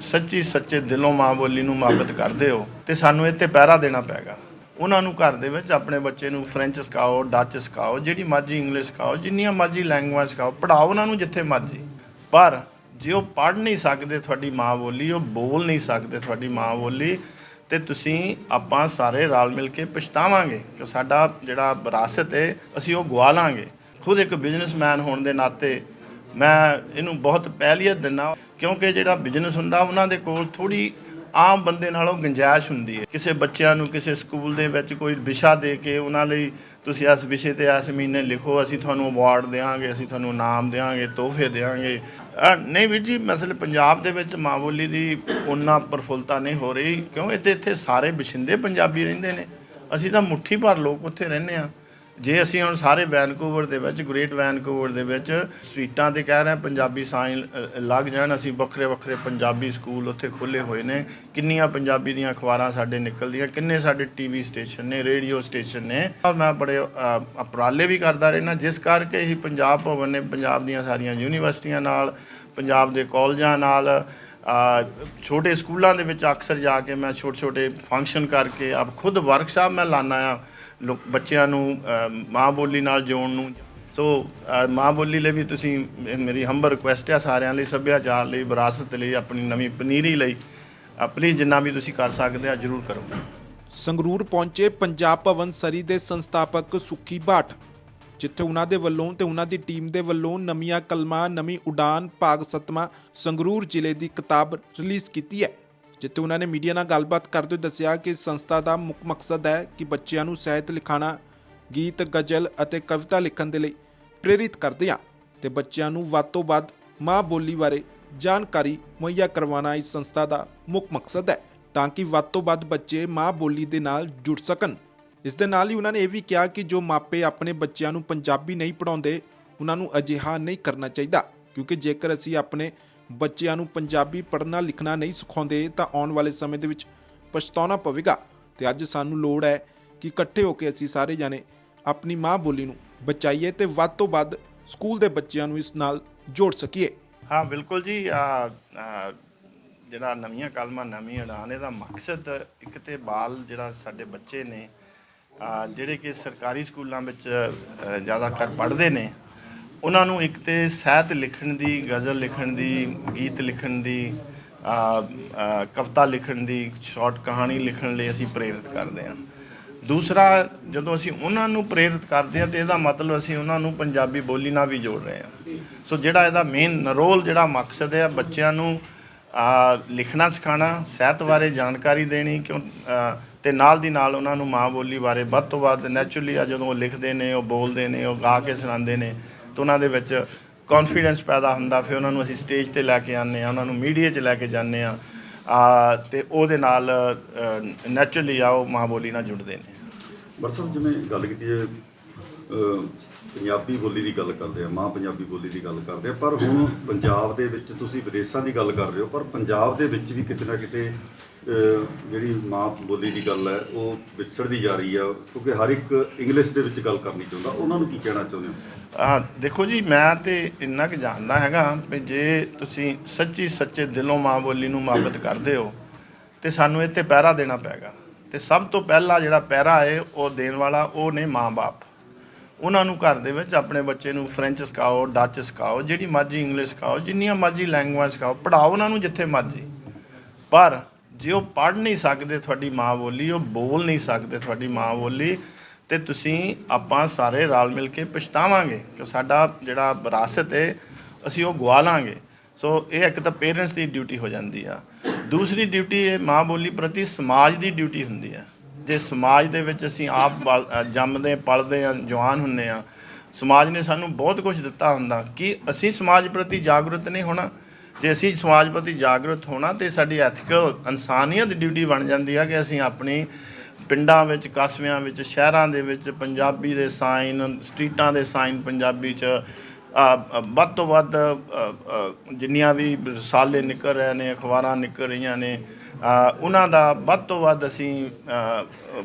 ਸੱਚੀ ਸੱਚੇ ਦਿਲੋਂ ਮਾਂ ਬੋਲੀ ਨੂੰ ਮੁਹੱਬਤ ਕਰਦੇ ਹੋ ਤੇ ਸਾਨੂੰ ਇੱਥੇ ਪਹਿਰਾ ਦੇਣਾ ਪੈਗਾ। ਉਹਨਾਂ ਨੂੰ ਘਰ ਦੇ ਵਿੱਚ ਆਪਣੇ ਬੱਚੇ ਨੂੰ ਫ੍ਰੈਂਚ ਸਿਖਾਓ ਡੱਚ ਸਿਖਾਓ, ਜਿਹੜੀ ਮਰਜ਼ੀ ਇੰਗਲਿਸ਼ ਸਿਖਾਓ, ਜਿੰਨੀਆਂ ਮਰਜ਼ੀ ਲੈਂਗੁਏਜ ਸਿਖਾਓ ਪੜਾਓ ਉਹਨਾਂ ਨੂੰ ਜਿੱਥੇ ਮਰਜ਼ੀ। ਪਰ ਜੇ ਉਹ ਪੜ੍ਹ ਨਹੀਂ ਸਕਦੇ ਤੁਹਾਡੀ ਮਾਂ ਬੋਲੀ, ਉਹ ਬੋਲ ਨਹੀਂ ਸਕਦੇ ਤੁਹਾਡੀ ਮਾਂ ਬੋਲੀ, ਤੇ ਤੁਸੀਂ ਆਪਾਂ ਸਾਰੇ ਰਲ ਮਿਲ ਕੇ ਪਛਤਾਵਾਂਗੇ ਕਿ ਸਾਡਾ ਜਿਹੜਾ ਵਿਰਾਸਤ ਹੈ ਅਸੀਂ ਉਹ ਗਵਾ ਲਾਂਗੇ। ਖੁਦ ਇੱਕ ਬਿਜ਼ਨਸਮੈਨ ਹੋਣ ਦੇ ਨਾਤੇ ਮੈਂ ਇਹਨੂੰ ਬਹੁਤ ਪਹਿਲੀਅਤ ਦਿੰਦਾ ਕਿਉਂਕਿ ਜਿਹੜਾ ਬਿਜ਼ਨਸ ਹੁੰਦਾ, ਉਹਨਾਂ ਦੇ ਕੋਲ ਥੋੜੀ ਆਮ ਬੰਦੇ ਨਾਲੋਂ ਗੁੰਜਾਇਸ਼ ਹੁੰਦੀ ਹੈ। ਕਿਸੇ ਬੱਚਿਆਂ ਨੂੰ ਕਿਸੇ ਸਕੂਲ ਦੇ ਵਿੱਚ ਕੋਈ ਵਿਸ਼ਾ ਦੇ ਕੇ ਉਹਨਾਂ ਲਈ ਤੁਸੀਂ ਇਸ ਵਿਸ਼ੇ ਤੇ ਇਸ ਮਹੀਨੇ ਲਿਖੋ, ਅਸੀਂ ਤੁਹਾਨੂੰ ਅਵਾਰਡ ਦੇਵਾਂਗੇ ਅਸੀਂ ਤੁਹਾਨੂੰ ਇਨਾਮ ਦੇਵਾਂਗੇ ਤੋਹਫੇ ਦੇਵਾਂਗੇ ਨਹੀਂ ਵੀਰ ਜੀ ਮਸਲੇ ਪੰਜਾਬ ਦੇ ਵਿੱਚ ਮਾਂ ਬੋਲੀ ਦੀ ਉਹਨਾਂ ਪ੍ਰਫੁੱਲਤਾ ਨਹੀਂ ਹੋ ਰਹੀ, ਕਿਉਂ? ਇੱਥੇ ਇੱਥੇ ਸਾਰੇ ਬਸ਼ਿੰਦੇ ਪੰਜਾਬੀ ਰਹਿੰਦੇ ਨੇ। ਅਸੀਂ ਤਾਂ ਮੁੱਠੀ ਭਰ ਲੋਕ ਉੱਥੇ ਰਹਿੰਦੇ ਆ ਜੇ ਅਸੀਂ ਹੁਣ ਸਾਰੇ ਵੈਨਕੂਵਰ ਦੇ ਵਿੱਚ ਗ੍ਰੇਟ ਵੈਨਕੂਵਰ ਦੇ ਵਿੱਚ ਸਟਰੀਟਾਂ ਤੇ ਕਹਿ ਰਹੇ ਪੰਜਾਬੀ ਸਾਈਨ ਲੱਗ ਜਾਣ ਅਸੀਂ ਵੱਖਰੇ ਵੱਖਰੇ ਪੰਜਾਬੀ ਸਕੂਲ ਉੱਥੇ ਖੁੱਲੇ ਹੋਏ ਨੇ। ਕਿੰਨੀਆਂ ਪੰਜਾਬੀ ਦੀਆਂ ਅਖਬਾਰਾਂ ਸਾਡੇ ਨਿਕਲਦੀਆਂ ਕਿੰਨੇ ਸਾਡੇ ਟੀਵੀ ਸਟੇਸ਼ਨ ਨੇ ਰੇਡੀਓ ਸਟੇਸ਼ਨ ਨੇ। ਔਰ ਮੈਂ ਬੜੇ ਅ, ਉਪਰਾਲੇ ਵੀ ਕਰਦਾ ਰਹਿਣਾ ਜਿਸ ਕਰਕੇ ਹੀ ਪੰਜਾਬ ਭਵਨ ਨੇ ਪੰਜਾਬ ਦੀਆਂ ਸਾਰੀਆਂ ਯੂਨੀਵਰਸਿਟੀਆਂ ਨਾਲ ਪੰਜਾਬ ਦੇ ਕਾਲਜਾਂ ਨਾਲ ਛੋਟੇ ਸਕੂਲਾਂ ਦੇ ਵਿੱਚ ਅਕਸਰ ਜਾ ਕੇ ਮੈਂ ਛੋਟੇ ਛੋਟੇ ਫੰਕਸ਼ਨ ਕਰਕੇ ਆਪ ਖੁਦ ਵਰਕਸ਼ਾਪ ਮੈਂ ਲਾਨਾ ਆ। ਲੋਕ ਬੱਚਿਆਂ ਨੂੰ ਮਾਂ ਬੋਲੀ ਨਾਲ ਜੋੜਨ ਨੂੰ। ਸੋ ਮਾਂ ਬੋਲੀ ਲਈ ਵੀ ਤੁਸੀਂ ਮੇਰੀ ਹੰਬਰ ਰਿਕੁਐਸਟ ਹੈ ਸਾਰਿਆਂ ਲਈ, ਸੱਭਿਆਚਾਰ ਲਈ, ਵਿਰਾਸਤ ਲਈ, ਆਪਣੀ ਨਵੀਂ ਪਨੀਰੀ ਲਈ। ਪਲੀਜ਼ ਜਿੰਨਾ ਵੀ ਤੁਸੀਂ ਕਰ ਸਕਦੇ ਆ, ਜਰੂਰ ਕਰੋ। ਸੰਗਰੂਰ ਪਹੁੰਚੇ ਪੰਜਾਬ ਭਵਨ ਸਰੀ ਦੇ ਸੰਸਥਾਪਕ ਸੁੱਖੀ ਬਾਠ, ਜਿੱਥੇ ਉਹਨਾਂ ਦੇ ਵੱਲੋਂ ਤੇ ਉਹਨਾਂ ਦੀ ਟੀਮ ਦੇ ਵੱਲੋਂ ਨਵੀਆਂ ਕਲਮਾਂ, ਨਵੀਂ ਉਡਾਨ, ਭਾਗ ਸਤਵਾਂ ਸੰਗਰੂਰ ਜ਼ਿਲ੍ਹੇ ਦੀ ਕਿਤਾਬ ਰਿਲੀਜ਼ ਕੀਤੀ ਹੈ। ਜਿੱਥੇ ਉਹਨਾਂ ਨੇ ਮੀਡੀਆ ਨਾਲ ਗੱਲਬਾਤ ਕਰਦੇ ਹੋਏ ਦੱਸਿਆ ਕਿ ਸੰਸਥਾ ਦਾ ਮੁੱਖ ਮਕਸਦ ਹੈ ਕਿ ਬੱਚਿਆਂ ਨੂੰ ਸਾਹਿਤ ਲਿਖਾਣਾ, ਗੀਤ, ਗਜ਼ਲ ਅਤੇ ਕਵਿਤਾ ਲਿਖਣ ਦੇ ਲਈ ਪ੍ਰੇਰਿਤ ਕਰਦੇ ਹਾਂ ਤੇ ਬੱਚਿਆਂ ਨੂੰ ਵੱਧ ਤੋਂ ਵੱਧ ਮਾਂ ਬੋਲੀ ਬਾਰੇ ਜਾਣਕਾਰੀ ਮੁਹੱਈਆ ਕਰਵਾਉਣਾ ਇਸ ਸੰਸਥਾ ਦਾ ਮੁੱਖ ਮਕਸਦ ਹੈ ਤਾਂ ਕਿ ਵੱਧ ਤੋਂ ਵੱਧ ਬੱਚੇ ਮਾਂ ਬੋਲੀ ਦੇ ਨਾਲ ਜੁੜ ਸਕਣ। ਇਸ ਦੇ ਨਾਲ ਹੀ ਉਹਨਾਂ ਨੇ ਇਹ ਵੀ ਕਿਹਾ ਕਿ ਜੋ ਮਾਪੇ ਆਪਣੇ ਬੱਚਿਆਂ ਨੂੰ ਪੰਜਾਬੀ ਨਹੀਂ ਪੜਾਉਂਦੇ ਉਹਨਾਂ ਨੂੰ ਅਜਿਹਾ ਨਹੀਂ ਕਰਨਾ ਚਾਹੀਦਾ ਕਿਉਂਕਿ ਜੇਕਰ ਅਸੀਂ ਆਪਣੇ ਬੱਚਿਆਂ ਨੂੰ ਪੰਜਾਬੀ ਪੜ੍ਹਨਾ ਲਿਖਣਾ ਨਹੀਂ ਸਿਖਾਉਂਦੇ ਤਾਂ ਆਉਣ ਵਾਲੇ ਸਮੇਂ ਦੇ ਵਿੱਚ ਪਛਤਾਉਣਾ ਪਵੇਗਾ। ਤੇ ਅੱਜ ਸਾਨੂੰ ਲੋੜ ਹੈ ਕਿ ਇਕੱਠੇ ਹੋ ਕੇ ਅਸੀਂ ਸਾਰੇ ਜਾਣੇ ਆਪਣੀ ਮਾਂ ਬੋਲੀ ਨੂੰ ਬਚਾਈਏ ਤੇ ਵੱਧ ਤੋਂ ਵੱਧ ਸਕੂਲ ਦੇ ਬੱਚਿਆਂ ਨੂੰ ਇਸ ਨਾਲ ਜੋੜ ਸਕੀਏ। ਹਾਂ ਬਿਲਕੁਲ ਜੀ। ਜਿਹੜਾ ਨਵੀਆਂ ਕਲਮਾਂ ਨਵੀਂ ਉਡਾਨ ਇਹਦਾ ਮਕਸਦ ਇੱਕ ਤੇ ਬਾਲ ਜਿਹੜਾ ਸਾਡੇ ਬੱਚੇ ਨੇ ਜਿਹੜੇ ਕਿ ਸਰਕਾਰੀ ਸਕੂਲਾਂ ਵਿੱਚ ਅ, ਜ਼ਿਆਦਾ ਕਰ ਪੜ੍ਹਦੇ ਨੇ ਉਹਨਾਂ ਨੂੰ ਇੱਕ ਤੇ ਸਾਹਿਤ ਲਿਖਣ ਦੀ ਗਜ਼ਲ ਲਿਖਣ ਦੀ ਗੀਤ ਲਿਖਣ ਦੀ ਕਵਿਤਾ ਲਿਖਣ ਦੀ ਸ਼ਾਰਟ ਕਹਾਣੀ ਲਿਖਣ ਲਈ ਅਸੀਂ ਪ੍ਰੇਰਿਤ ਕਰਦੇ ਹਾਂ। ਦੂਸਰਾ ਜਦੋਂ ਅਸੀਂ ਉਹਨਾਂ ਨੂੰ ਪ੍ਰੇਰਿਤ ਕਰਦੇ ਹਾਂ ਤੇ ਇਹਦਾ ਮਤਲਬ ਅਸੀਂ ਉਹਨਾਂ ਨੂੰ ਪੰਜਾਬੀ ਬੋਲੀ ਨਾਲ ਵੀ ਜੋੜ ਰਹੇ ਹਾਂ। ਸੋ ਜਿਹੜਾ ਇਹਦਾ ਮੇਨ ਰੋਲ ਜਿਹੜਾ ਮਕਸਦ ਹੈ ਬੱਚਿਆਂ ਨੂੰ ਲਿਖਣਾ ਸਿਖਾਉਣਾ ਸਾਹਿਤ ਬਾਰੇ ਜਾਣਕਾਰੀ ਦੇਣੀ ਕਿਉਂ ਆ, ਤੇ ਨਾਲ ਦੀ ਨਾਲ ਉਹਨਾਂ ਨੂੰ ਮਾਂ ਬੋਲੀ ਬਾਰੇ ਵੱਧ ਤੋਂ ਵੱਧ ਨੈਚੁਰਲੀ ਆ ਜਦੋਂ ਉਹ ਲਿਖਦੇ ਨੇ ਉਹ ਬੋਲਦੇ ਨੇ ਉਹ ਗਾ ਕੇ ਸੁਣਾਉਂਦੇ ਨੇ ਤਾਂ ਉਹਨਾਂ ਦੇ ਵਿੱਚ ਕੌਨਫੀਡੈਂਸ ਪੈਦਾ ਹੁੰਦਾ ਫਿਰ ਉਹਨਾਂ ਨੂੰ ਅਸੀਂ ਸਟੇਜ ਤੇ ਲੈ ਕੇ ਆਉਂਦੇ ਆ ਉਹਨਾਂ ਨੂੰ ਮੀਡੀਆ 'ਚ ਲੈ ਕੇ ਜਾਂਦੇ ਆ ਆ, ਤੇ ਉਹਦੇ ਨਾਲ ਨੈਚੁਰਲੀ ਆ ਉਹ ਮਾਂ ਬੋਲੀ ਨਾਲ ਜੁੜਦੇ ਨੇ। ਬਰ ਜਿਵੇਂ ਗੱਲ ਕੀਤੀ ਹੈ ਪੰਜਾਬੀ ਬੋਲੀ ਦੀ ਗੱਲ ਕਰਦੇ ਆ ਮਾਂ ਪੰਜਾਬੀ ਬੋਲੀ ਦੀ ਗੱਲ ਕਰਦੇ ਆ ਪਰ ਹੁਣ ਪੰਜਾਬ ਦੇ ਵਿੱਚ ਤੁਸੀਂ ਵਿਦੇਸ਼ਾਂ ਦੀ ਗੱਲ ਕਰ ਰਹੇ ਹੋ ਪਰ ਪੰਜਾਬ ਦੇ ਵਿੱਚ ਵੀ ਕਿਤੇ ਨਾ ਕਿਤੇ ਜਿਹੜੀ ਮਾਂ ਬੋਲੀ ਦੀ ਗੱਲ ਹੈ, ਉਹ ਵਿਸਰਦੀ ਜਾ ਰਹੀ ਆ, ਕਿਉਂਕਿ ਹਰ ਇੱਕ ਇੰਗਲਿਸ਼ ਦੇ ਵਿੱਚ ਗੱਲ ਕਰਨੀ ਚਾਹੁੰਦਾ। ਉਹਨਾਂ ਨੂੰ ਕੀ ਕਹਿਣਾ ਚਾਹੁੰਦੇ ਹੋ? ਆ ਦੇਖੋ ਜੀ, ਮੈਂ ਤੇ ਇੰਨਾ ਕੁ ਜਾਣਦਾ ਹੈਗਾ ਵੀ ਜੇ ਤੁਸੀਂ ਸੱਚੀ ਸੱਚੇ ਦਿਲੋਂ ਮਾਂ ਬੋਲੀ ਨੂੰ ਮੁਹੱਬਤ ਕਰਦੇ ਹੋ, ਤੇ ਸਾਨੂੰ ਇੱਥੇ ਪਹਿਰਾ ਦੇਣਾ ਪੈਗਾ ਤੇ ਸਭ ਤੋਂ ਪਹਿਲਾ ਜਿਹੜਾ ਪਹਿਰਾ ਹੈ, ਉਹ ਦੇਣ ਵਾਲਾ ਉਹ ਨੇ ਮਾਂ-ਬਾਪ। ਉਹਨਾਂ ਨੂੰ ਘਰ ਦੇ ਵਿੱਚ ਆਪਣੇ ਬੱਚੇ ਨੂੰ ਫ੍ਰੈਂਚ ਸਿਖਾਓ ਡੱਚ ਸਿਖਾਓ, ਜਿਹੜੀ ਮਰਜ਼ੀ ਇੰਗਲਿਸ਼ ਸਿਖਾਓ, ਜਿੰਨੀਆਂ ਮਰਜ਼ੀ ਲੈਂਗੁਏਜ ਸਿਖਾਓ ਪੜਾਓ ਉਹਨਾਂ ਨੂੰ ਜਿੱਥੇ ਮਰਜ਼ੀ। ਪਰ ਜੇ ਉਹ ਪੜ੍ਹ ਨਹੀਂ ਸਕਦੇ ਤੁਹਾਡੀ ਮਾਂ ਬੋਲੀ ਉਹ ਬੋਲ ਨਹੀਂ ਸਕਦੇ ਤੁਹਾਡੀ ਮਾਂ ਬੋਲੀ ਤੇ ਤੁਸੀਂ ਆਪਾਂ ਸਾਰੇ ਰਲ ਮਿਲ ਕੇ ਪਛਤਾਵਾਂਗੇ ਕਿ ਸਾਡਾ ਜਿਹੜਾ ਵਿਰਾਸਤ ਹੈ ਅਸੀਂ ਉਹ ਗਵਾ ਲਾਂਗੇ। ਸੋ ਇਹ ਇੱਕ ਤਾਂ ਪੇਰੈਂਟਸ ਦੀ ਡਿਊਟੀ ਹੋ ਜਾਂਦੀ ਆ। ਦੂਸਰੀ ਡਿਊਟੀ ਇਹ ਮਾਂ ਬੋਲੀ ਪ੍ਰਤੀ ਸਮਾਜ ਦੀ ਡਿਊਟੀ ਹੁੰਦੀ ਆ। ਜੇ ਸਮਾਜ ਦੇ ਵਿੱਚ ਅਸੀਂ ਆਪ ਬਲ- ਅ, ਜੰਮਦੇ ਪਲਦੇ ਆ ਜਵਾਨ ਹੁੰਨੇ ਆ ਸਮਾਜ ਨੇ ਸਾਨੂੰ ਬਹੁਤ ਕੁਝ ਦਿੱਤਾ ਹੁੰਦਾ। ਕਿ ਅਸੀਂ ਸਮਾਜ ਪ੍ਰਤੀ ਜਾਗਰੂਕ ਨਹੀਂ ਹੋਣਾ? ਜੇ ਅਸੀਂ ਸਮਾਜ ਪ੍ਰਤੀ ਜਾਗਰੂਕ ਹੋਣਾ ਤੇ ਸਾਡੀ ਐਥੀਕਲ ਇਨਸਾਨੀਅਤ ਦੀ ਡਿਊਟੀ ਬਣ ਜਾਂਦੀ ਆ ਕਿ ਅਸੀਂ ਆਪਣੀ ਪਿੰਡਾਂ ਵਿੱਚ, ਕਸਬਿਆਂ ਵਿੱਚ, ਸ਼ਹਿਰਾਂ ਦੇ ਵਿੱਚ ਪੰਜਾਬੀ ਦੇ ਸਾਈਨ, ਸਟਰੀਟਾਂ ਦੇ ਸਾਈਨ ਪੰਜਾਬੀ 'ਚ ਵੱਧ ਤੋਂ ਵੱਧ ਜਿੰਨੀਆਂ ਵੀ ਰਸਾਲੇ ਨਿਕਲ ਰਹੇ ਨੇ, ਅਖਬਾਰਾਂ ਨਿਕਲ ਰਹੀਆਂ ਨੇ ਉਹਨਾਂ ਦਾ ਵੱਧ ਤੋਂ ਵੱਧ ਅਸੀਂ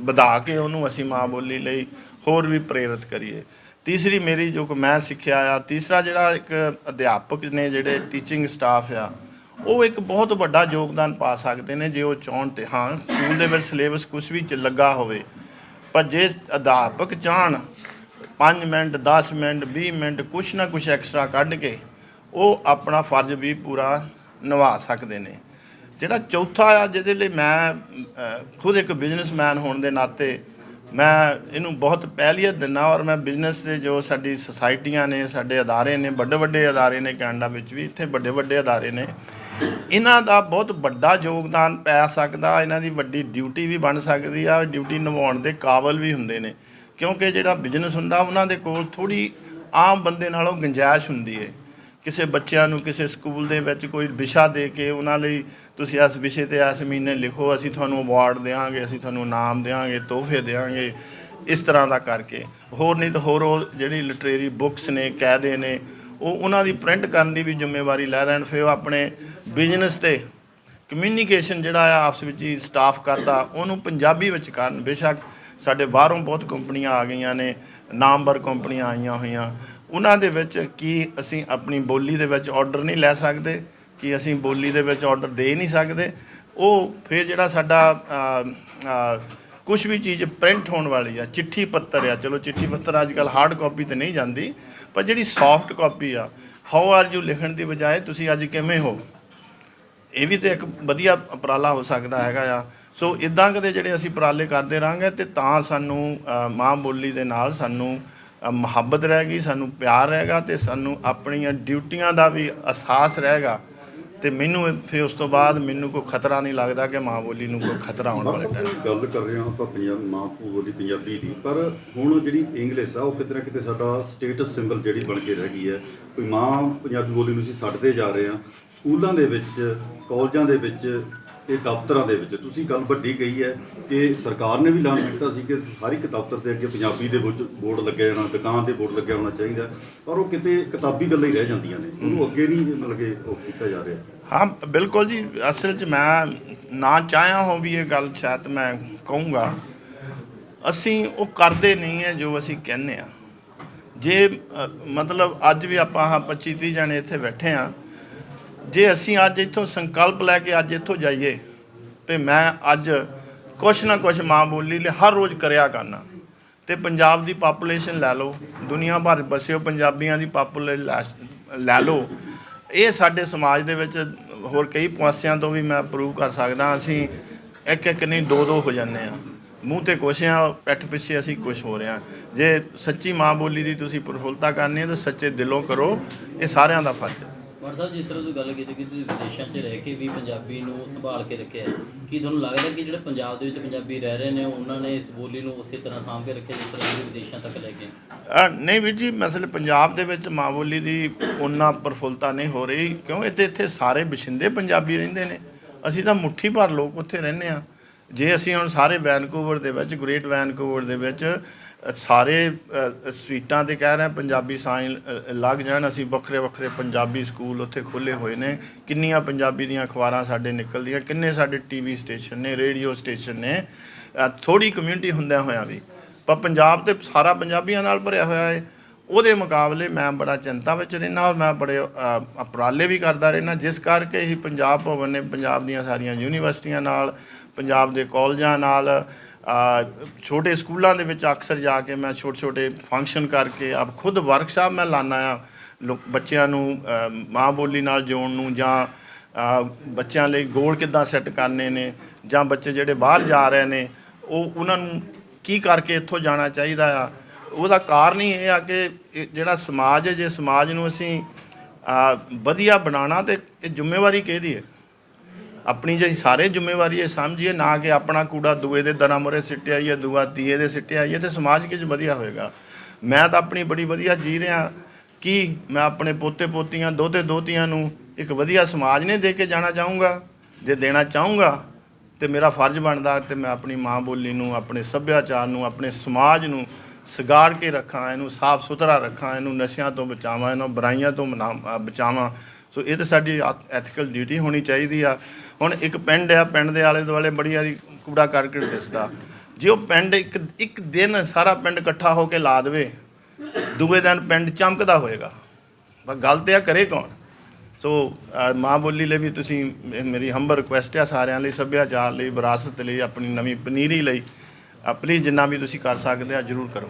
ਵਧਾ ਕੇ ਉਹਨੂੰ ਅਸੀਂ ਮਾਂ ਬੋਲੀ ਲਈ ਹੋਰ ਵੀ ਪ੍ਰੇਰਿਤ ਕਰੀਏ। ਤੀਸਰੀ ਮੇਰੀ ਜੋ ਕਿ ਮੈਂ ਸਿੱਖਿਆ ਆ, ਤੀਸਰਾ ਜਿਹੜਾ ਇੱਕ ਅਧਿਆਪਕ ਨੇ ਜਿਹੜੇ ਟੀਚਿੰਗ ਸਟਾਫ ਆ, ਉਹ ਇੱਕ ਬਹੁਤ ਵੱਡਾ ਯੋਗਦਾਨ ਪਾ ਸਕਦੇ ਨੇ ਜੇ ਉਹ ਚਾਹਣ ਤੇ। ਹਾਂ, ਸਕੂਲ ਦੇ ਵਿੱਚ ਸਿਲੇਬਸ ਕੁਝ ਵੀ ਚ ਲੱਗਾ ਹੋਵੇ, ਪਰ ਜੇ ਅਧਿਆਪਕ ਚਾਹਣ 5 ਮਿੰਟ 10 ਮਿੰਟ 20 ਮਿੰਟ, ਕੁਛ ਨਾ ਕੁਛ ਐਕਸਟਰਾ ਕੱਢ ਕੇ ਉਹ ਆਪਣਾ ਫਰਜ਼ ਵੀ ਪੂਰਾ ਨਿਭਾ ਸਕਦੇ ਨੇ। ਜਿਹੜਾ ਚੌਥਾ ਆ, ਜਿਹਦੇ ਲਈ ਮੈਂ ਖੁਦ ਇੱਕ ਬਿਜ਼ਨਸਮੈਨ ਹੋਣ ਦੇ ਨਾਤੇ ਮੈਂ ਇਹਨੂੰ ਬਹੁਤ ਪਹਿਲੀਅਤ ਦਿੰਦਾ ਔਰ ਮੈਂ ਬਿਜ਼ਨਸ ਦੇ ਜੋ ਸਾਡੀ ਸੁਸਾਇਟੀਆਂ ਨੇ, ਸਾਡੇ ਅਦਾਰੇ ਨੇ, ਵੱਡੇ ਵੱਡੇ ਅਦਾਰੇ ਨੇ ਕੈਨੇਡਾ ਵਿੱਚ ਵੀ, ਇੱਥੇ ਵੱਡੇ ਵੱਡੇ ਅਦਾਰੇ ਨੇ। ਇਹਨਾਂ ਦਾ ਬਹੁਤ ਵੱਡਾ ਯੋਗਦਾਨ ਪੈ ਸਕਦਾ, ਇਹਨਾਂ ਦੀ ਵੱਡੀ ਡਿਊਟੀ ਵੀ ਬਣ ਸਕਦੀ ਆ ਡਿਊਟੀ ਨਿਭਾਉਣ ਦੇ ਕਾਬਲ ਵੀ ਹੁੰਦੇ ਨੇ। ਕਿਉਂਕਿ ਜਿਹੜਾ ਬਿਜ਼ਨਸ ਹੁੰਦਾ, ਉਹਨਾਂ ਦੇ ਕੋਲ ਥੋੜੀ ਆਮ ਬੰਦੇ ਨਾਲੋਂ ਗੁੰਜਾਇਸ਼ ਹੁੰਦੀ ਹੈ ਕਿਸੇ ਬੱਚਿਆਂ ਨੂੰ ਕਿਸੇ ਸਕੂਲ ਦੇ ਵਿੱਚ ਕੋਈ ਵਿਸ਼ਾ ਦੇ ਕੇ ਉਹਨਾਂ ਲਈ ਤੁਸੀਂ ਇਸ ਵਿਸ਼ੇ ਤੇ ਇਸ ਮਹੀਨੇ ਲਿਖੋ, ਅਸੀਂ ਤੁਹਾਨੂੰ ਅਵਾਰਡ ਦੇਵਾਂਗੇ ਅਸੀਂ ਤੁਹਾਨੂੰ ਇਨਾਮ ਦੇਵਾਂਗੇ ਤੋਹਫੇ ਦੇਵਾਂਗੇ ਇਸ ਤਰ੍ਹਾਂ ਦਾ ਕਰਕੇ। ਹੋਰ ਨਹੀਂ ਤਾਂ ਹੋਰ ਉਹ ਜਿਹੜੀ ਲਿਟਰੇਰੀ ਬੁੱਕਸ ਨੇ ਕਾਇਦੇ ਨੇ, ਉਹ ਉਹਨਾਂ ਦੀ ਪ੍ਰਿੰਟ ਕਰਨ ਦੀ ਵੀ ਜ਼ਿੰਮੇਵਾਰੀ ਲੈ ਲੈਣ, ਫਿਰ ਉਹ ਆਪਣੇ ਬਿਜ਼ਨਸ ਤੇ ਕਮਿਊਨੀਕੇਸ਼ਨ ਜਿਹੜਾ ਆ ਆਪਸ ਵਿੱਚ ਹੀ ਸਟਾਫ ਕਰਦਾ, ਉਹਨੂੰ ਪੰਜਾਬੀ ਵਿੱਚ ਕਰਨ। ਬੇਸ਼ੱਕ ਸਾਡੇ ਬਾਹਰੋਂ ਬਹੁਤ ਕੰਪਨੀਆਂ ਆ ਗਈਆਂ ਨੇ, ਨਾਮਵਰ ਕੰਪਨੀਆਂ ਆਈਆਂ ਹੋਈਆਂ। ਉਹਨਾਂ ਦੇ ਵਿੱਚ ਕੀ ਅਸੀਂ ਆਪਣੀ ਬੋਲੀ ਦੇ ਵਿੱਚ ਆਰਡਰ ਨਹੀਂ ਲੈ ਸਕਦੇ, ਕਿ ਅਸੀਂ ਬੋਲੀ ਦੇ ਵਿੱਚ ਆਰਡਰ ਦੇ ਨਹੀਂ ਸਕਦੇ। ਉਹ ਫਿਰ ਜਿਹੜਾ ਸਾਡਾ ਕੁਝ ਵੀ ਚੀਜ਼ ਪ੍ਰਿੰਟ ਹੋਣ ਵਾਲੀ ਆ, ਚਿੱਠੀ ਪੱਤਰ ਆ, ਚਲੋ ਚਿੱਠੀ ਪੱਤਰ ਅੱਜ ਕੱਲ ਹਾਰਡ ਕਾਪੀ ਤੇ ਨਹੀਂ ਜਾਂਦੀ, ਪਰ ਜਿਹੜੀ ਸੌਫਟ ਕਾਪੀ ਆ ਹਾਊ ਆਰ ਯੂ ਲਿਖਣ ਦੀ ਬਜਾਏ ਤੁਸੀਂ ਅੱਜ ਕਿਵੇਂ ਹੋ? ਇਹ ਵੀ ਤੇ ਇੱਕ ਵਧੀਆ ਉਪਰਾਲਾ ਹੋ ਸਕਦਾ ਹੈਗਾ ਆ। ਸੋ ਇਦਾਂ ਕਦੇ ਜਿਹੜੇ ਅਸੀਂ ਉਪਰਾਲੇ ਕਰਦੇ ਰਾਂਗੇ ਤੇ ਤਾਂ ਸਾਨੂੰ ਮਾਂ ਬੋਲੀ ਦੇ ਨਾਲ ਸਾਨੂੰ ਮੁਹੱਬਤ ਰਹੇਗੀ ਸਾਨੂੰ ਪਿਆਰ ਰਹੇਗਾ ਤੇ ਸਾਨੂੰ ਆਪਣੀਆਂ ਡਿਊਟੀਆਂ ਦਾ ਵੀ ਅਹਿਸਾਸ ਰਹੇਗਾ। ਤੇ ਮੈਨੂੰ ਫਿਰ ਉਸ ਤੋਂ ਬਾਅਦ ਮੈਨੂੰ ਕੋਈ ਖਤਰਾ ਨਹੀਂ ਲੱਗਦਾ ਕਿ ਮਾਂ ਬੋਲੀ ਨੂੰ ਕੋਈ ਖਤਰਾ ਆਉਣ ਵਾਲੇ ਟਾਈਮ ਗੱਲ ਕਰ ਰਹੇ ਹਾਂ ਆਪਾਂ ਪੰਜਾਬ ਮਾਂ ਬੋਲੀ ਪੰਜਾਬੀ ਦੀ। ਪਰ ਹੁਣ ਜਿਹੜੀ ਇੰਗਲਿਸ਼ ਆ ਉਹ ਕਿਤੇ ਨਾ ਕਿਤੇ ਸਾਡਾ ਸਟੇਟਸ ਸਿੰਬਲ ਜਿਹੜੀ ਬਣ ਕੇ ਰਹਿ ਗਈ ਹੈ। ਕੋਈ ਮਾਂ ਪੰਜਾਬੀ ਬੋਲੀ ਨੂੰ ਅਸੀਂ ਛੱਡਦੇ ਜਾ ਰਹੇ ਹਾਂ। ਸਕੂਲਾਂ ਦੇ ਵਿੱਚ ਕਾਲਜਾਂ ਦੇ ਵਿੱਚ ਤੇ ਦਫ਼ਤਰਾਂ ਦੇ ਵਿੱਚ। ਤੁਸੀਂ ਗੱਲ ਵੱਡੀ ਕਹੀ ਹੈ ਕਿ ਸਰਕਾਰ ਨੇ ਵੀ ਐਲਾਨ ਕੀਤਾ ਸੀ ਕਿ ਹਰ ਇੱਕ ਦਫ਼ਤਰ ਦੇ ਅੱਗੇ ਪੰਜਾਬੀ ਦੇ ਵਿੱਚ ਬੋਰਡ ਲੱਗਿਆ ਜਾਣਾ ਦੁਕਾਨ ਤੇ ਬੋਰਡ ਲੱਗਿਆ ਹੋਣਾ ਚਾਹੀਦਾ ਪਰ ਉਹ ਕਿਤੇ ਕਿਤਾਬੀ ਗੱਲਾਂ ਹੀ ਰਹਿ ਜਾਂਦੀਆਂ ਨੇ। ਉਹਨੂੰ ਅੱਗੇ ਨਹੀਂ ਮਤਲਬ ਕਿ ਉਹ ਕੀਤਾ ਜਾ ਰਿਹਾ। ਹਾਂ, ਬਿਲਕੁਲ ਜੀ। ਅਸਲ 'ਚ ਮੈਂ ਨਾ ਚਾਹਿਆ ਹੋ ਵੀ ਇਹ ਗੱਲ ਸ਼ਾਇਦ ਮੈਂ ਕਹੂੰਗਾ। ਅਸੀਂ ਉਹ ਕਰਦੇ ਨਹੀਂ ਹੈ ਜੋ ਅਸੀਂ ਕਹਿੰਦੇ ਆ ਜੇ ਮਤਲਬ ਅੱਜ ਵੀ ਆਪਾਂ ਹਾਂ 25 30 ਜਣੇ ਇੱਥੇ ਬੈਠੇ ਆ ਜੇ ਅਸੀਂ ਅੱਜ ਇੱਥੋਂ ਸੰਕਲਪ ਲੈ ਕੇ ਅੱਜ ਇੱਥੋਂ ਜਾਈਏ, ਤੇ ਮੈਂ ਅੱਜ ਕੁਛ ਨਾ ਕੁਛ ਮਾਂ ਬੋਲੀ ਲਈ ਹਰ ਰੋਜ਼ ਕਰਿਆ ਕਰਨਾ। ਤੇ ਪੰਜਾਬ ਦੀ ਪਾਪੂਲੇਸ਼ਨ ਲੈ ਲਓ, ਦੁਨੀਆ ਭਰ ਬਸਿਓ, ਪੰਜਾਬੀਆਂ ਦੀ ਪਾਪੂਲੇਸ਼ਨ ਲੈ ਲਓ। ਇਹ ਸਾਡੇ ਸਮਾਜ ਦੇ ਵਿੱਚ ਹੋਰ ਕਈ ਪਾਸਿਆਂ ਤੋਂ ਵੀ ਮੈਂ ਪ੍ਰੂਵ ਕਰ ਸਕਦਾ, ਅਸੀਂ ਇੱਕ ਇੱਕ ਨਹੀਂ ਦੋ ਦੋ ਹੋ ਜਾਂਦੇ ਆ ਮੂੰਹ ਤੇ ਕੁਛ ਆ, ਪਿੱਠ ਪਿੱਛੇ ਅਸੀਂ ਕੁਛ ਹੋ ਰਹੇ ਆ ਜੇ ਸੱਚੀ ਮਾਂ ਬੋਲੀ ਦੀ ਤੁਸੀਂ ਪ੍ਰਫੁੱਲਤਾ ਕਰਨੀ ਹੈ, ਤਾਂ ਸੱਚੇ ਦਿਲੋਂ ਕਰੋ, ਇਹ ਸਾਰਿਆਂ ਦਾ ਫਰਜ਼ ਹੈ। ਵਰ ਜਿਸ ਤਰ੍ਹਾਂ ਤੁਸੀਂ ਗੱਲ ਕੀਤੀ ਕਿ ਤੁਸੀਂ ਵਿਦੇਸ਼ਾਂ 'ਚ ਰਹਿ ਕੇ ਵੀ ਪੰਜਾਬੀ ਨੂੰ ਸੰਭਾਲ ਕੇ ਰੱਖਿਆ ਹੈ। ਕੀ ਤੁਹਾਨੂੰ ਲੱਗਦਾ ਕਿ ਜਿਹੜੇ ਪੰਜਾਬ ਦੇ ਵਿੱਚ ਪੰਜਾਬੀ ਰਹਿ ਰਹੇ ਨੇ ਉਹਨਾਂ ਨੇ ਇਸ ਬੋਲੀ ਨੂੰ ਉਸੇ ਤਰ੍ਹਾਂ ਸਾਂਭ ਕੇ ਰੱਖਿਆ ਜਿਸ ਤਰ੍ਹਾਂ ਤੁਸੀਂ ਵਿਦੇਸ਼ਾਂ ਤੱਕ ਲੈ ਗਏ ਅ, ਨਹੀਂ ਵੀਰ ਜੀ ਮਸਲੇ ਪੰਜਾਬ ਦੇ ਵਿੱਚ ਮਾਂ ਬੋਲੀ ਦੀ ਉਹਨਾਂ ਪ੍ਰਫੁੱਲਤਾ ਨਹੀਂ ਹੋ ਰਹੀ ਕਿਉਂ? ਇੱਥੇ ਇੱਥੇ ਸਾਰੇ ਬਸ਼ਿੰਦੇ ਪੰਜਾਬੀ ਰਹਿੰਦੇ ਨੇ। ਅਸੀਂ ਤਾਂ ਮੁੱਠੀ ਭਰ ਲੋਕ ਉੱਥੇ ਰਹਿੰਦੇ ਆ ਜੇ ਅਸੀਂ ਹੁਣ ਸਾਰੇ ਵੈਨਕੂਵਰ ਦੇ ਵਿੱਚ ਗ੍ਰੇਟ ਵੈਨਕੂਵਰ ਦੇ ਵਿੱਚ ਸਾਰੇ ਅ, ਸਟਰੀਟਾਂ ਤੇ ਕਹਿ ਰਹੇ ਪੰਜਾਬੀ ਸਾਈਨ ਲੱਗ ਜਾਣ। ਅਸੀਂ ਵੱਖਰੇ ਵੱਖਰੇ ਪੰਜਾਬੀ ਸਕੂਲ ਉੱਥੇ ਖੁੱਲੇ ਹੋਏ ਨੇ। ਕਿੰਨੀਆਂ ਪੰਜਾਬੀ ਦੀਆਂ ਅਖਬਾਰਾਂ ਸਾਡੇ ਨਿਕਲਦੀਆਂ ਕਿੰਨੇ ਸਾਡੇ ਟੀਵੀ ਸਟੇਸ਼ਨ ਨੇ ਰੇਡੀਓ ਸਟੇਸ਼ਨ ਨੇ। ਥੋੜੀ ਕਮਿਊਨਿਟੀ ਹੁੰਦਿਆਂ ਹੋਇਆਂ ਵੀ। ਪਰ ਪੰਜਾਬ ਤੇ ਸਾਰਾ ਪੰਜਾਬੀਆਂ ਨਾਲ ਭਰਿਆ ਹੋਇਆ ਹੈ ਉਹਦੇ ਮੁਕਾਬਲੇ ਮੈਂ ਬੜਾ ਚਿੰਤਾ ਵਿੱਚ ਰਹਿਣਾ ਔਰ ਮੈਂ ਬੜੇ ਅ, ਉਪਰਾਲੇ ਵੀ ਕਰਦਾ ਰਹਿਣਾ ਜਿਸ ਕਰਕੇ ਹੀ ਪੰਜਾਬ ਭਵਨ ਨੇ ਪੰਜਾਬ ਦੀਆਂ ਸਾਰੀਆਂ ਯੂਨੀਵਰਸਿਟੀਆਂ ਨਾਲ ਪੰਜਾਬ ਦੇ ਕਾਲਜਾਂ ਨਾਲ ਛੋਟੇ ਸਕੂਲਾਂ ਦੇ ਵਿੱਚ ਅਕਸਰ ਜਾ ਕੇ ਮੈਂ ਛੋਟੇ ਛੋਟੇ ਫੰਕਸ਼ਨ ਕਰਕੇ ਆਪ ਖੁਦ ਵਰਕਸ਼ਾਪ ਮੈਂ ਲਾਣਾ ਆ, ਲੋ- ਬੱਚਿਆਂ ਨੂੰ ਮਾਂ ਬੋਲੀ ਨਾਲ ਜੋੜਨ ਨੂੰ ਜਾਂ ਬੱਚਿਆਂ ਲਈ ਗੋਲ ਕਿੱਦਾਂ ਸੈੱਟ ਕਰਨੇ ਨੇ ਜਾਂ ਬੱਚੇ ਜਿਹੜੇ ਬਾਹਰ ਜਾ ਰਹੇ ਨੇ, ਉਹ ਉਹਨਾਂ ਨੂੰ ਕੀ ਕਰਕੇ ਇੱਥੋਂ ਜਾਣਾ ਚਾਹੀਦਾ ਆ। ਉਹਦਾ ਕਾਰਨ ਹੀ ਇਹ ਆ ਕਿ ਇਹ ਜਿਹੜਾ ਸਮਾਜ ਹੈ, ਜੇ ਸਮਾਜ ਨੂੰ ਅਸੀਂ ਵਧੀਆ ਬਣਾਉਣਾ ਤੇ ਇਹ ਜ਼ਿੰਮੇਵਾਰੀ ਕਿਹਦੀ ਹੈ? ਆਪਣੀ ਜਿਹੀ ਸਾਰੇ ਜ਼ਿੰਮੇਵਾਰੀ ਇਹ ਸਮਝੀਏ, ਨਾ ਕਿ ਆਪਣਾ ਕੂੜਾ ਦੂਏ ਦੇ ਦਰਾਂ ਮੁਰੇ ਸਿੱਟਿਆ ਜਾਂ ਦੂਆ ਤੀਏ ਦੇ ਸਿੱਟਿਆ ਜਾਂ ਤੇ ਸਮਾਜ ਕਿੰਜ ਵਧੀਆ ਹੋਏਗਾ? ਮੈਂ ਤਾਂ ਆਪਣੀ ਬੜੀ ਵਧੀਆ ਜੀ ਰਿਹਾ ਕਿ ਮੈਂ ਆਪਣੇ ਪੋਤੇ ਪੋਤੀਆਂ ਦੋਤੇ ਦੋਤੀਆਂ ਨੂੰ ਇੱਕ ਵਧੀਆ ਸਮਾਜ ਨੇ ਦੇ ਕੇ ਜਾਣਾ ਚਾਹੂੰਗਾ ਜੇ ਦੇਣਾ ਚਾਹੂੰਗਾ, ਤੇ ਮੇਰਾ ਫਰਜ਼ ਬਣਦਾ ਤੇ ਮੈਂ ਆਪਣੀ ਮਾਂ ਬੋਲੀ ਨੂੰ, ਆਪਣੇ ਸੱਭਿਆਚਾਰ ਨੂੰ, ਆਪਣੇ ਸਮਾਜ ਨੂੰ ਸਿਗਾੜ ਕੇ ਰੱਖਾਂ, ਇਹਨੂੰ ਸਾਫ਼ ਸੁਥਰਾ ਰੱਖਾਂ, ਇਹਨੂੰ ਨਸ਼ਿਆਂ ਤੋਂ ਬਚਾਵਾਂ, ਇਹਨੂੰ ਬੁਰਾਈਆਂ ਤੋਂ ਮਨਾ- ਬਚਾਵਾਂ ਸੋ ਇਹ ਤਾਂ ਸਾਡੀ ਐਥੀਕਲ ਡਿਊਟੀ ਹੋਣੀ ਚਾਹੀਦੀ ਆ। ਹੁਣ ਇੱਕ ਪਿੰਡ ਆ, ਪਿੰਡ ਦੇ ਆਲੇ ਦੁਆਲੇ ਬੜੀ ਵਾਰੀ ਕੂੜਾ ਕਰਕਟ ਦਿਸਦਾ। ਜੇ ਉਹ ਪਿੰਡ ਇੱਕ ਇੱਕ ਦਿਨ ਸਾਰਾ ਪਿੰਡ ਇਕੱਠਾ ਹੋ ਕੇ ਲਾ ਦੇਵੇ, ਦੂਏ ਦਿਨ ਪਿੰਡ ਚਮਕਦਾ ਹੋਏਗਾ। ਪਰ ਗੱਲ ਤੇ ਆ ਕਰੇ ਕੌਣ? ਸੋ ਮਾਂ ਬੋਲੀ ਲਈ ਵੀ ਤੁਸੀਂ ਮੇਰੀ ਹੰਬਰ ਰਿਕੁਐਸਟ ਆ ਸਾਰਿਆਂ ਲਈ, ਸੱਭਿਆਚਾਰ ਲਈ, ਵਿਰਾਸਤ ਲਈ, ਆਪਣੀ ਨਵੀਂ ਪਨੀਰੀ ਲਈ। ਪਲੀਜ਼ ਜਿੰਨਾ ਵੀ ਤੁਸੀਂ ਕਰ ਸਕਦੇ ਆ, ਜਰੂਰ ਕਰੋ।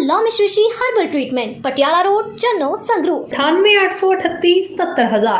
Lomish Rishi herbal treatment Patiala road Channo Sangrur. 9883877000